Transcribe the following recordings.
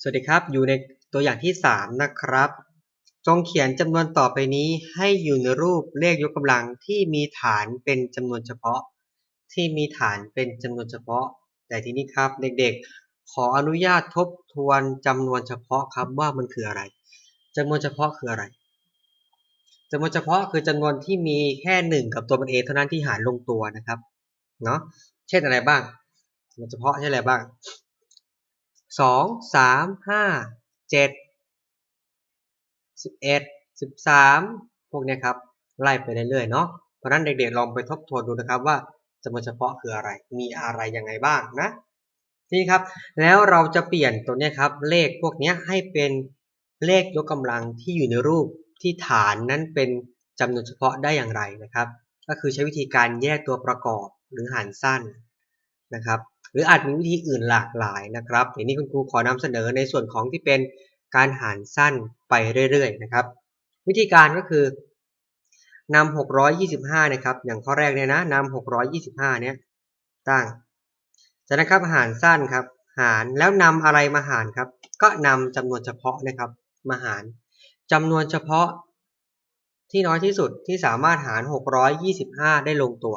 สวัสดีครับ อยู่ในตัวอย่างที่ 3 นะครับ จงเขียนจำนวนต่อไปนี้ให้อยู่ในรูปเลขยกกำลังที่มีฐานเป็นจำนวนเฉพาะ ที่มีฐานเป็นจำนวนเฉพาะ แต่ทีนี้ครับเด็กๆ ขออนุญาตทบทวนจำนวนเฉพาะครับว่ามันคืออะไรจำนวนเฉพาะคืออะไรจำนวนเฉพาะคือจำนวนที่มีแค่หนึ่งกับตัวมันเองเท่านั้นที่หารลงตัวนะครับเนาะเช่นอะไรบ้างจำนวนเฉพาะเช่นอะไรบ้าง สองสามห้าเจ็ดสิบเอ็ดสิบสามพวกนี้ครับไล่ไปเรื่อยๆเนาะเพราะนั้นเด็กๆลองไปทบทวนดูนะครับว่าจำนวนเฉพาะคืออะไร มีอะไรยังไงบ้างนะนี่ครับ แล้วเราจะเปลี่ยนตัวนี้ครับ เลขพวกนี้ให้เป็นเลขยกกำลังที่อยู่ในรูปที่ฐานนั้นเป็นจำนวนเฉพาะได้อย่างไรนะครับ ก็คือใช้วิธีการแยกตัวประกอบหรือหารสั้นนะครับ รืออาจมีวิธีอื่นหลากหลายนะครับอย่างนี้คุณครูขอนำเสนอในส่วนของที่เป็นการหารสั้นไปเรื่อยๆนะครับ วิธีการก็คือนำ625 นะครับ อย่างข้อแรกเนี่ยนะนำ625 เนี่ยตั้งจากนั้นครับหารสั้นครับ หารแล้วนำอะไรมาหารครับ ก็นำจำนวนเฉพาะนะครับมาหารจำนวนเฉพาะที่น้อยที่สุดที่สามารถหาร 625 ได้ลงตัว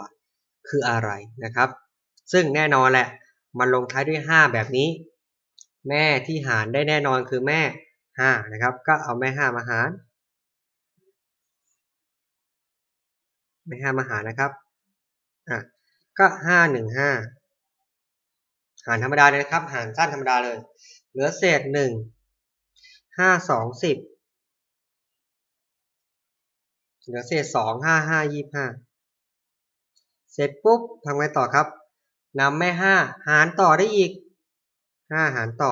คืออะไรนะครับ ซึ่งแน่นอนแหละ มันลงท้ายด้วย 5 แบบนี้ แม่ที่หารได้แน่นอนคือแม่ 5 นะครับ ก็เอาแม่ 5 มาหาร แม่ 5 มาหารนะครับอะก็ 5 1 5 หารธรรมดาเลยนะครับ หารสั้นธรรมดาเลย เหลือเศษ 1 5 2 10 เหลือเศษ 2 5 5 25 เสร็จปุ๊บทำไงต่อครับ นำแม่ห้าหารต่อได้อีกห้าหารต่อ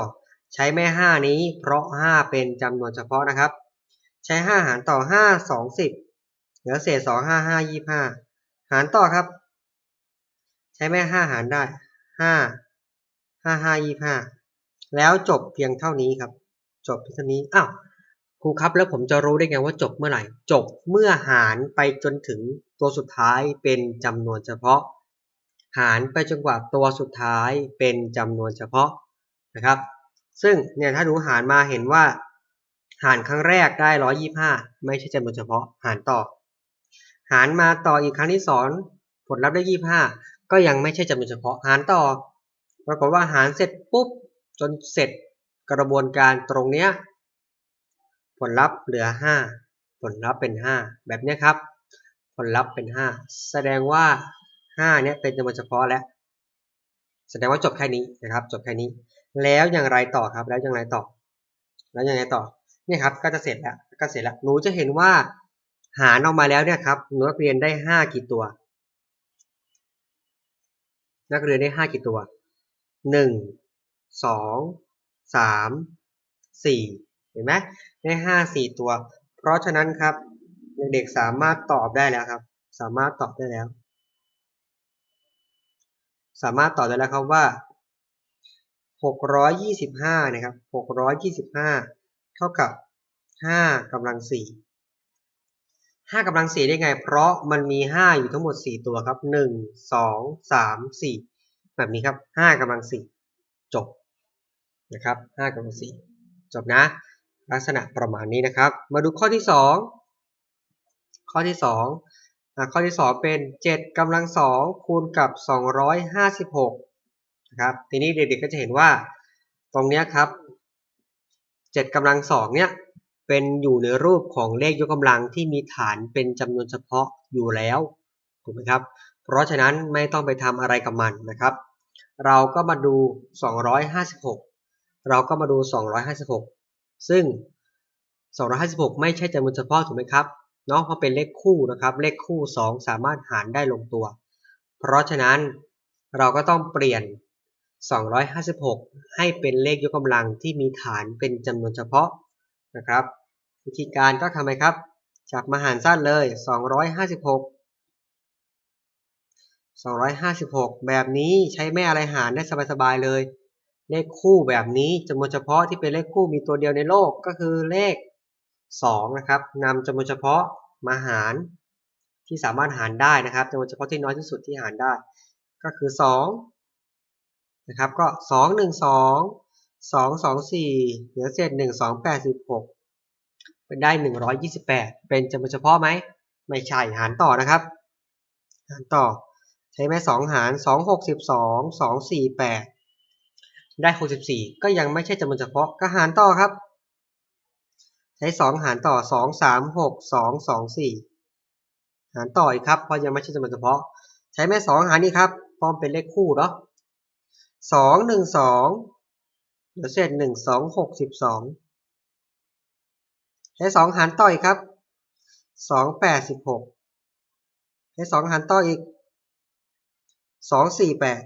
ใช้แม่ห้านี้เพราะห้าเป็นจำนวนเฉพาะนะครับ ใช้ห้าหารต่อห้าสองสิบเหลือเศษสองห้าห้ายี่ห้าหารต่อครับ ใช้แม่ห้าหารได้ห้าห้าห้ายี่ห้าแล้วจบเพียงเท่านี้ครับ จบเท่านี้อ้าวครูครับแล้วผมจะรู้ได้ไงว่าจบเมื่อไหร่ จบเมื่อหารไปจนถึงตัวสุดท้ายเป็นจำนวนเฉพาะ หารไปจนกว่าตัวสุดท้ายเป็นจำนวนเฉพาะนะครับ ซึ่งเนี่ยถ้าหนูหารมาเห็นว่า หารครั้งแรกได้ 125 ไม่ใช่จำนวนเฉพาะ หารต่อ หารมาต่ออีกครั้งที่สองผลลัพธ์ได้ 25 ก็ยังไม่ใช่จำนวนเฉพาะ หารต่อ ปรากฏว่าหารเสร็จปุ๊บจนเสร็จกระบวนการตรงเนี้ยผลลัพธ์เหลือ 5 ผลลัพธ์เป็น 5 แบบนี้ครับ ผลลัพธ์เป็น 5 แสดงว่า ห้าเนี้ยเป็นจำนวนเฉพาะแล้วแสดงว่าจบแค่นี้นะครับ จบแค่นี้ แล้วอย่างไรต่อครับ แล้วอย่างไรต่อ แล้วยังไงต่อเนี่ยครับ ก็จะเสร็จแล้ว ก็เสร็จแล้ว หนูจะเห็นว่าหารออกมาแล้วเนี่ยครับ หนูนักเรียนได้ห้ากี่ตัว นักเรียนได้ห้ากี่ตัวหนึ่งสองสามสี่เห็นไหมได้ห้าสี่ตัว เพราะฉะนั้นครับ เด็กๆสามารถตอบได้แล้วครับ สามารถตอบได้แล้ว สามารถตอบได้แล้วครับว่า 625 นะครับ 625 เท่ากับ 5กำลัง 4 5กำลัง 4 ได้ไง เพราะมันมี 5 อยู่ทั้งหมด 4 ตัวครับ 1 2 3 4 แบบนี้ครับ 5กำลัง 4 จบนะครับ 5กำลัง 4 จบนะ ลักษณะประมาณนี้นะครับ มาดูข้อที่ 2 ข้อที่ 2 ข้อที่ 2 เป็น 7กำลัง2คูณกับ 256นะครับทีนี้เด็กๆก็จะเห็นว่าตรงนี้ครับ 7กำลัง2เนี่ยเป็นอยู่ในรูปของเลขยกกำลังที่มีฐานเป็นจำนวนเฉพาะอยู่แล้วถูกไหมครับ เพราะฉะนั้นไม่ต้องไปทำอะไรกับมันนะครับ เราก็มาดู 256 เราก็มาดู 256 ซึ่ง 256 ไม่ใช่จำนวนเฉพาะถูกไหมครับ เนาะเพราะเป็นเลขคู่นะครับ เลขคู่ 2 สามารถหารได้ลงตัว เพราะฉะนั้นเราก็ต้องเปลี่ยน 256 ให้เป็นเลขยกกำลังที่มีฐานเป็นจำนวนเฉพาะนะครับ วิธีการก็ทำไมครับ จากมาหารสั้นเลย 256 256 แบบนี้ใช้แม่อะไรหารได้สบายๆเลย เลขคู่แบบนี้จำนวนเฉพาะที่เป็นเลขคู่มีตัวเดียวในโลกก็คือเลข 2นะครับนำจำนวนเฉพาะมาหารที่สามารถหารได้นะครับจำนวนเฉพาะที่น้อยที่สุดที่หารได้ ก็คือ2นะครับก็ 2 1 2สองสองสี่เหลือเศษหนึ่งสองแปดสิบหกได้หนึ่งร้อยยี่สิบแปดเป็นจำนวนเฉพาะไหมไม่ใช่หารต่อนะครับ หารต่อใช้ไหมสองหารสองหกสิบสองสองสี่แปดได้หกสิบสี่ก็ยังไม่ใช่จำนวนเฉพาะก็หารต่อครับ ใช้สองหารต่อสองสามหกสองสองสี่หารต่ออีกครับเพราะยังไม่ใช่จำนวนเฉพาะ ใช้แม่สองหารนี่ครับพร้อมเป็นเลขคู่เนาะสองหนึ่งสองเหลือเศษหนึ่งสองหกสิบสองใช้สองหารต่ออีกครับสองแปดสิบหกใช้สองหารต่ออีกสองสี่แปด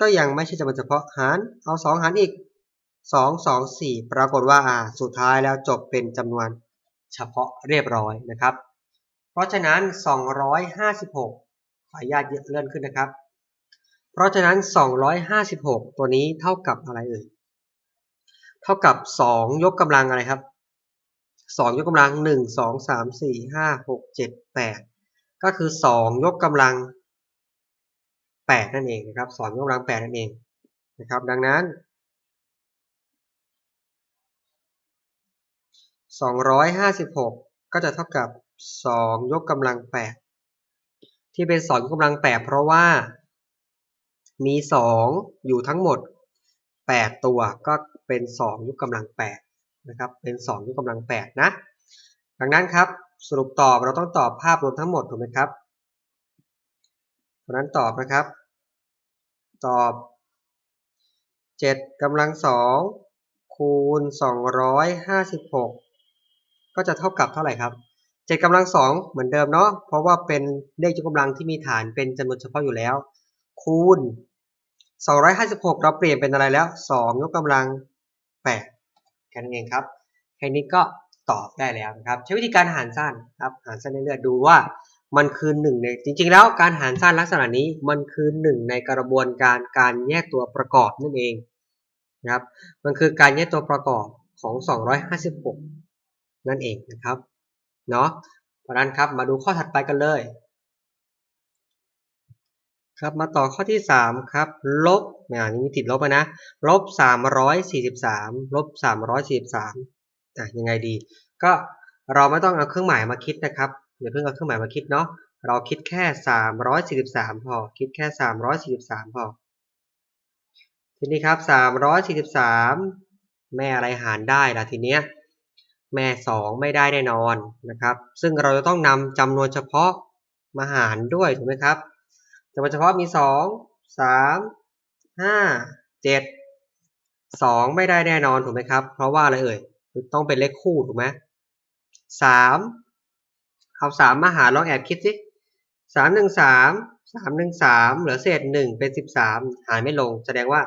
ก็ยังไม่ใช่จำนวนเฉพาะหารเอาสองหารอีก สองสองสี่ปรากฏว่าอ่าสุดท้ายแล้วจบเป็นจำนวนเฉพาะเรียบร้อยนะครับ เพราะฉะนั้น 256ขออนุญาตเลื่อนขึ้นนะครับ เพราะฉะนั้น 256 ตัวนี้เท่ากับอะไรเอ่ยเท่ากับ 2 ยกกำลังอะไรครับ 2 ยกกำลัง 1 2 3 4 5 6 7 8 ก็คือ 2 ยกกำลัง 8 นั่นเองนะครับ 2 ยกกำลัง 8 นั่นเองนะครับ ดังนั้น 256 ก็จะเท่ากับ 2 ยกกำลัง 8 ที่เป็น 2 ยกกำลัง 8 เพราะว่ามี 2 อยู่ทั้งหมด 8 ตัวก็เป็น 2 ยกกำลัง 8 นะครับ เป็น 2 ยกกำลัง 8 นะ ดังนั้นครับ สรุปตอบเราต้องตอบภาพรวมทั้งหมดถูกไหมครับเพราะนั้นตอบนะครับ ตอบ 7กำลัง 2 คูณ 256 ก็จะเท่ากับเท่าไหร่ครับ7กำลัง2เหมือนเดิมเนาะเพราะว่าเป็นเลขยกกำลังที่มีฐานเป็นจำนวนเฉพาะอยู่แล้ว คูณ 256 เราเปลี่ยนเป็นอะไรแล้ว 2 ยกกำลัง8แค่นั้นเองครับแค่นี้ก็ตอบได้แล้วนะครับ ใช้วิธีการหารสั้นครับหารสั้นเรื่อยๆดูว่ามันคือหนึ่งในจริงๆ แล้วการหารสั้นลักษณะนี้มันคือหนึ่งในกระบวนการการแยกตัวประกอบนั่นเองนะครับมันคือการแยกตัวประกอบของ 256 นั่นเองนะครับเนาะเพราะนั้นครับมาดูข้อถัดไปกันเลยครับมาต่อข้อที่ 3 ครับลบอ่านี่มีติดลบนะลบ343ลบ343อะยังไงดี ก็เราไม่ต้องเอาเครื่องหมายมาคิดนะครับอย่าเพิ่งเอาเครื่องหมายมาคิดเนาะเราคิดแค่ 343 พอ คิดแค่ 343 พอ ทีนี้ครับ 343 แม่อะไรหารได้ล่ะทีเนี้ย แม่ 2 ไม่ได้แน่นอนนะครับ ซึ่งเราจะต้องนำจำนวนเฉพาะมาหารด้วยถูกไหมครับจำนวนเฉพาะมี 2 3 5 7 2 ไม่ได้แน่นอนถูกไหมครับ เพราะว่าอะไรเอ่ยต้องเป็นเลขคู่ถูกไหม3เอาสามมาหารลองแอบคิดสิสามหนึ่งสามสามหนึ่งสามเหลือเศษหนึ่งเป็นสิบสามหารไม่ลง แสดงว่า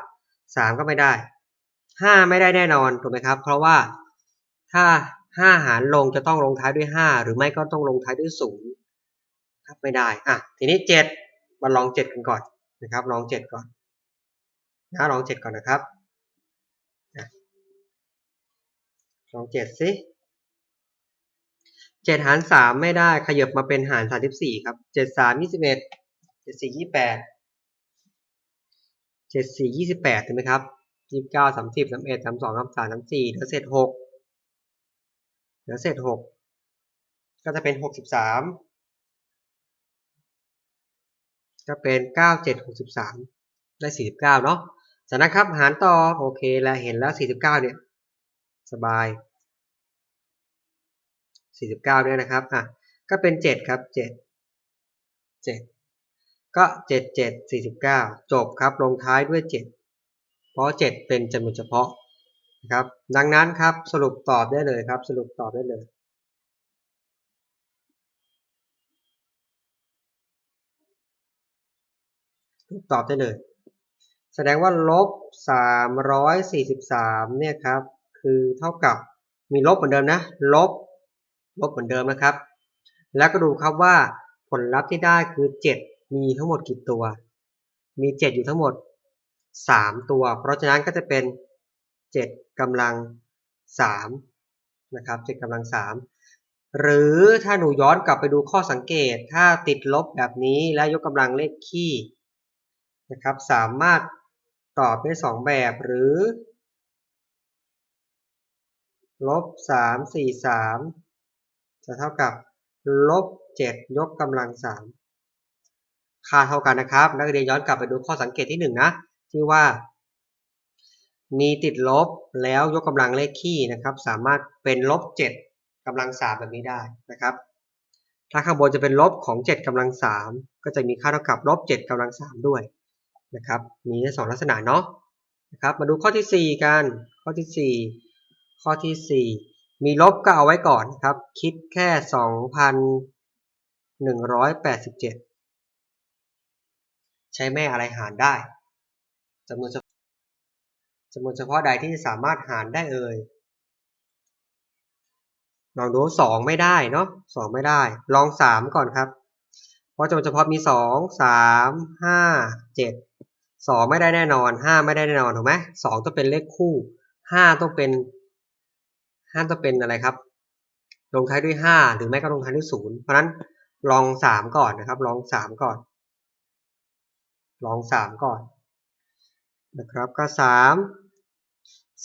สามก็ไม่ได้ห้าไม่ได้แน่นอนถูกไหมครับ เพราะว่าถ้า ห้าหารลงจะต้องลงท้ายด้วยห้าหรือไม่ก็ต้องลงท้ายด้วยศูนย์ครับไม่ได้อะทีนี้เจ็ดมาลองเจ็ดกันก่อนนะครับ ลองเจ็ดก่อนนะลองเจ็ดก่อนนะครับลองเจ็ดสิเจ็ดหารสามไม่ได้ขยับมาเป็นหารสามสิบสี่ครับเจ็ดสามยี่สิบเอ็ดเจ็ดสี่ยี่แปดเจ็ดสี่ยี่สิบแปดถูกไหมครับยี่สิบเก้าสามสิบสามเอ็ดสามสองสามสามสามสี่เหลือเศษหก ลือเศษหกก็จะเป็นหกสิบสามก็เป็นเก้าเจ็ดหกสิบสามได้สี่สิบเก้าเนาะจากนั้นครับหารต่อโอเคแล้วเห็นแล้วสี่สิบเก้าเนี่ยสบาย49เก้าเนี่ยนะครับอะก็เป็น7ครับ7 7ก็7 7 49จบครับลงท้ายด้วย7เพราะ7เป็นจำนวนเฉพาะ นะครับ ดังนั้นครับสรุปตอบได้เลยครับ สรุปตอบได้เลยตอบได้เลย แสดงว่าลบ 343 เนี่ยครับ คือเท่ากับมีลบเหมือนเดิมนะ ลบ ลบเหมือนเดิมนะครับ แล้วก็ดูครับว่าผลลัพธ์ที่ได้คือ 7 มีทั้งหมดกี่ตัว มี 7 อยู่ทั้งหมด 3 ตัว เพราะฉะนั้นก็จะเป็น 7กำลัง3นะครับ7กำลัง 3 หรือถ้าหนูย้อนกลับไปดูข้อสังเกต ถ้าติดลบแบบนี้และยกกำลังเลขคี่นะครับสามารถตอบได้ 2 แบบหรือลบสามสี่สามจะเท่ากับลบเจ็ดยกกำลังสามค่าเท่ากันนะครับ นักเรียนย้อนกลับไปดูข้อสังเกตที่หนึ่งนะ ที่ว่า มีติดลบแล้วยกกำลังเลขคี่นะครับ สามารถเป็นลบเจ็ดกำลังสามแบบนี้ได้นะครับ ถ้าข้างบนจะเป็นลบของ7กำลัง3ก็จะมีค่าเท่ากับลบ7กำลัง3ด้วยนะครับ มีได้สองลักษณะเนาะนะครับ มาดูข้อที่4กัน ข้อที่4ข้อที่4มีลบก็เอาไว้ก่อนครับ คิดแค่2,187ใช้แม่อะไรหารได้จำนวนำนวนเฉพาะใดที่สามารถหารได้เอ่ยลองดูสองไม่ได้เนาะสองไม่ได้ ลองสามก่อนครับ เพราะจำนวนเฉพาะมีสองสามห้าเจ็ดสองไม่ได้แน่นอนห้าไม่ได้แน่นอนถูกไหมสองต้องเป็นเลขคู่ห้าต้องเป็นห้าต้องเป็นอะไรครับ ลงท้ายด้วยห้าหรือไม่ก็ลงท้ายด้วยศูนย์เพราะนั้นลองสามก่อนนะครับ ลองสามก่อน ลองสามก่อนนะครับก็สาม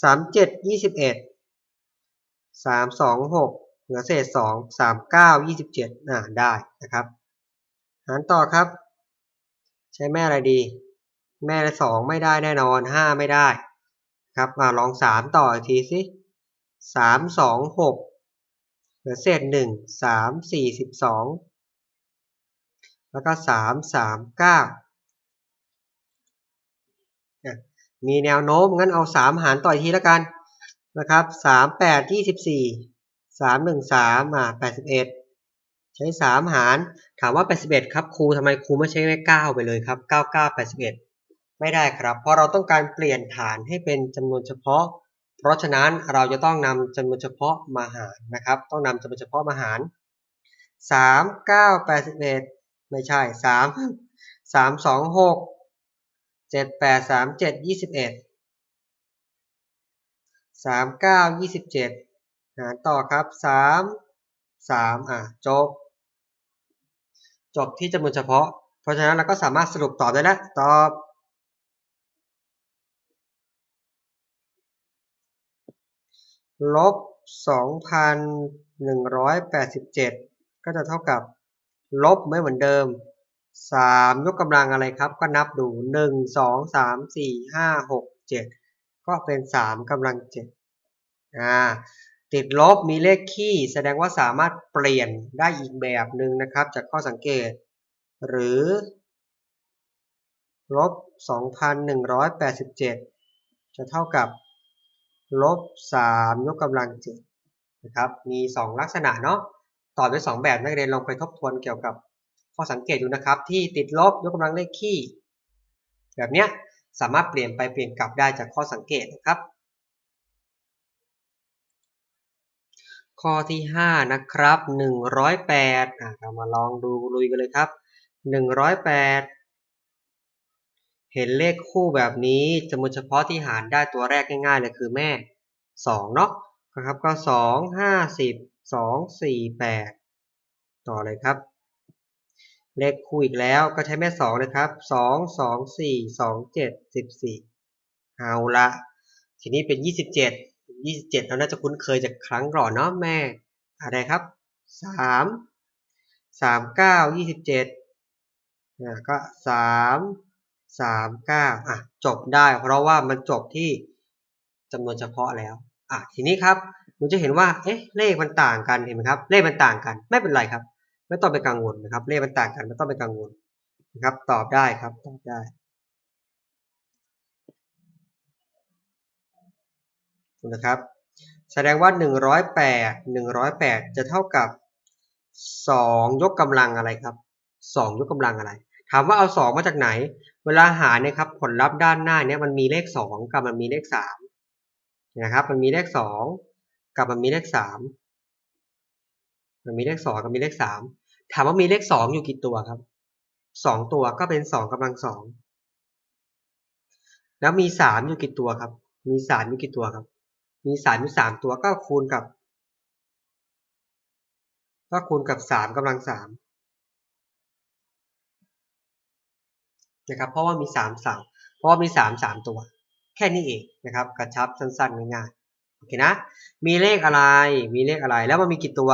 สามเจ็ดยี่สิบเอ็ดสามสองหกเหลือเศษสองสามเก้ายี่สิบเจ็ดอ่าได้นะครับหารต่อครับ ใช้แม่อะไรดี แม่สองไม่ได้แน่นอนห้าไม่ได้ครับมาลองสามต่ออีกทีสิสามสองหกเหลือเศษหนึ่งสามสี่สิบสองแล้วก็สามสามเก้า มีแนวโน้มงั้นเอาสามหารต่ออีกทีแล้วกันนะครับสามแปดยี่สิบสี่สามหนึ่งสามอ่าแปดสิบเอ็ดใช้สามหารถามว่าแปดสิบเอ็ดครับครูทำไมครูไม่ใช้เลขเก้าไปเลยครับเก้าเก้าแปดสิบเอ็ดไม่ได้ครับ เพราะเราต้องการเปลี่ยนฐานให้เป็นจำนวนเฉพาะ เพราะฉะนั้นเราจะต้องนำจำนวนเฉพาะมาหารนะครับ ต้องนำจำนวนเฉพาะมาหารสามเก้าแปดสิบเอ็ดไม่ใช่สามสามสองหก เจ็ดแปดสามเจ็ดยี่สิบเอ็ดสามเก้ายี่สิบเจ็ดหารต่อครับสามสามอะจบ จบที่จำนวนเฉพาะ เพราะฉะนั้นเราก็สามารถสรุปตอบได้แล้วตอบลบสองพันหนึ่งร้อยแปดสิบเจ็ดก็จะเท่ากับ ลบไม่เหมือนเดิม สามยกกำลังอะไรครับ ก็นับดูหนึ่งสองสามสี่ห้าหกเจ็ดก็เป็นสามกำลังเจ็ดอ่าติดลบมีเลขคี่แสดงว่าสามารถเปลี่ยนได้อีกแบบหนึ่งนะครับ จากข้อสังเกต หรือลบ 2,187 จะเท่ากับลบ 3 ยกกำลัง7นะครับ มี 2 ลักษณะเนาะ ตอบด้วย 2 แบบนักเรียนลองไปทบทวนเกี่ยวกับ ข้อสังเกตดูนะครับ ที่ติดลบยกกำลังเลขคี่แบบเนี้ยสามารถเปลี่ยนไปเปลี่ยนกลับได้จากข้อสังเกตนะครับ ข้อที่ห้านะครับหนึ่งร้อยแปดเรามาลองดูลุยกันเลยครับหนึ่งร้อยแปดเห็นเลขคู่แบบนี้จำนวนเฉพาะที่หารได้ตัวแรกง่ายๆเลยคือแม่สองเนาะนะครับก็สองห้าสิบสองสี่แปดต่อเลยครับ เลขคู่อีกแล้วก็ใช้แม่สองนะครับสองสองสี่สองเจ็ดสิบสี่เอาละทีนี้เป็นยี่สิบเจ็ดยี่สิบเจ็ดเราน่าจะคุ้นเคยจากครั้งก่อนเนาะแม่ อะไรครับสามสามเก้ายี่สิบเจ็ดอ่าก็สามสามเก้าอะจบได้ เพราะว่ามันจบที่จำนวนเฉพาะแล้วอะทีนี้ครับเราจะเห็นว่าเอ๊ะเลขมันต่างกันเห็นไหมครับ เลขมันต่างกันไม่เป็นไรครับ ไม่ต้องไปกังวลนะครับ เลขมันต่างกันไม่ต้องไปกังวลนะครับ ตอบได้ครับ ตอบได้นะครับ แสดงว่า 108 108 จะเท่ากับ 2 ยกกำลังอะไรครับ 2 ยกกำลังอะไร ถามว่าเอา 2 มาจากไหน เวลาหาเนี่ยครับ ผลลัพธ์ด้านหน้าเนี่ยมันมีเลข 2 กับมันมีเลข3นะครับ มันมีเลข 2 กับมันมีเลข 3 มันมีเลข2กับมีเลข3ถามว่ามีเลข2องอยู่กี่ตัวครับ2ตัวก็เป็น2กำลัง2แล้วมี3อยู่กี่ตัวครับ มี3อยู่กี่ตัวครับ มีสามอยู่สามตัวก็คูณกับ ก็คูณกับสามกำลังสามนะครับ เพราะว่ามีสามสามเพราะว่ามีสามสามตัว แค่นี้เองนะครับ กระชับสั้นๆง่ายๆโอเคนะ มีเลขอะไร มีเลขอะไร แล้วมันมีกี่ตัว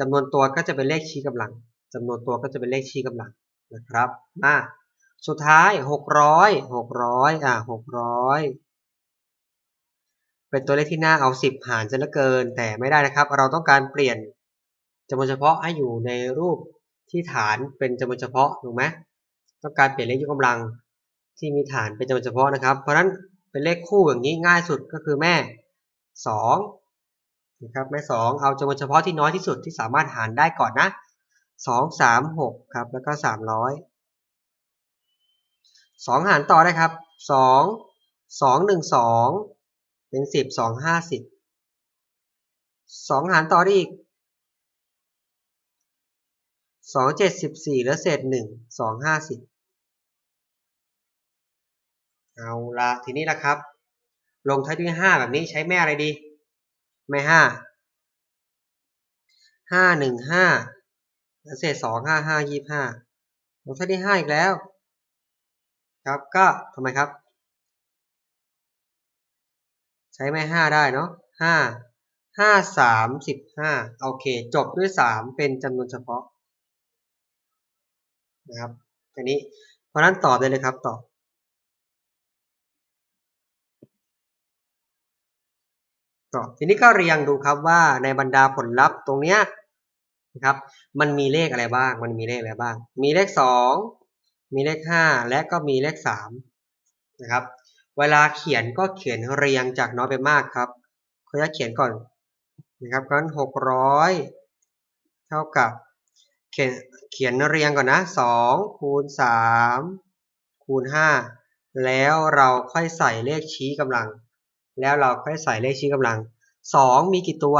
จำนวนตัวก็จะเป็นเลขชี้กำลังจำนวนตัวก็จะเป็นเลขชี้กำลังนะครับมาสุดท้ายหกร้อยหกร้อยอะหกร้อยเป็นตัวเลขที่น่าเอาสิบหารจะเหลือเกิน แต่ไม่ได้นะครับ เราต้องการเปลี่ยนจำนวนเฉพาะให้อยู่ในรูปที่ฐานเป็นจำนวนเฉพาะถูกไหมต้องการเปลี่ยนเลขยกกำลังที่มีฐานเป็นจำนวนเฉพาะนะครับ เพราะฉะนั้นเป็นเลขคู่อย่างนี้ง่ายสุดก็คือแม่สอง นะครับแม่สองเอาจำนวนเฉพาะที่น้อยที่สุดที่สามารถหารได้ก่อนนะสองสามหกครับแล้วก็สามร้อยสองหารต่อได้ครับสองสองหนึ่งสองเป็นสิบสองห้าสิบสองหารต่อได้อีกสองเจ็ดสิบสี่แล้วเศษหนึ่งสองห้าสิบเอาละทีนี้ละครับ ลงท้ายด้วยห้าแบบนี้ใช้แม่อะไรดี แม่ห้าห้าหนึ่งห้าแล้วเศษสองห้าห้ายี่ห้าลงท้ายด้วยห้าอีกแล้ว ครับก็ทำไมครับ ใช้แม่ห้าได้เนาะห้าห้าสามสิบห้าโอเค จบด้วยสามเป็นจำนวนเฉพาะนะครับอันนี้เพราะนั้นตอบได้เลยครับตอบ ตอบ ทีนี้ก็เรียงดูครับว่าในบรรดาผลลัพธ์ตรงเนี้ยนะครับมันมีเลขอะไรบ้าง มันมีเลขอะไรบ้าง มีเลขสองมีเลขห้าและก็มีเลขสามนะครับเวลาเขียนก็เขียนเรียงจากน้อยไปมากครับเขาจะเขียนก่อนนะครับงั้นหกร้อยเท่ากับเขียนเขียนเรียงก่อนนะสองคูณสามคูณห้าแล้วเราค่อยใส่เลขชี้กำลัง แล้วเราค่อยใส่เลขชี้กำลังสองมีกี่ตัว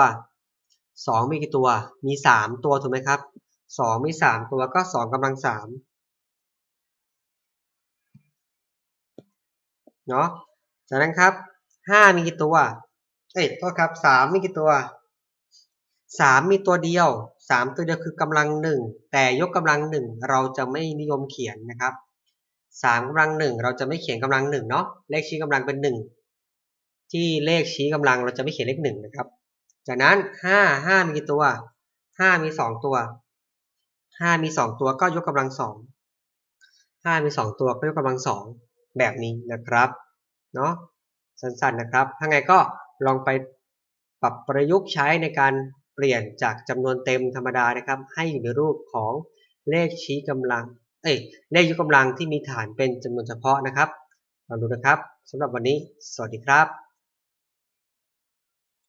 สองมีกี่ตัว มีสามตัวถูกไหมครับสองมีสามตัวก็สองกำลังสามเนาะจากนั้นครับห้ามีกี่ตัว เอ้ยโทษครับสามมีกี่ตัวสามมีตัวเดียวสามตัวเดียวคือกำลังหนึ่งแต่ยกกำลังหนึ่งเราจะไม่นิยมเขียนนะครับสามกำลังหนึ่งเราจะไม่เขียนกำลังหนึ่งเนาะเลขชี้กำลังเป็นหนึ่ง ที่เลขชี้กำลังเราจะไม่เขียนเลขหนึ่งนะครับ จากนั้นห้าห้ามีกี่ตัวห้ามีสองตัวห้ามีสองตัวก็ยกกำลังสองห้ามีสองตัวก็ยกกำลังสองแบบนี้นะครับเนาะสั้นๆนะครับ ถ้าไงก็ลองไปปรับประยุกต์ใช้ในการเปลี่ยนจากจำนวนเต็มธรรมดานะครับ ให้อยู่ในรูปของเลขชี้กำลัง เอ้ยเลขยกกำลังที่มีฐานเป็นจำนวนเฉพาะนะครับลองดูนะครับสำหรับวันนี้ สวัสดีครับ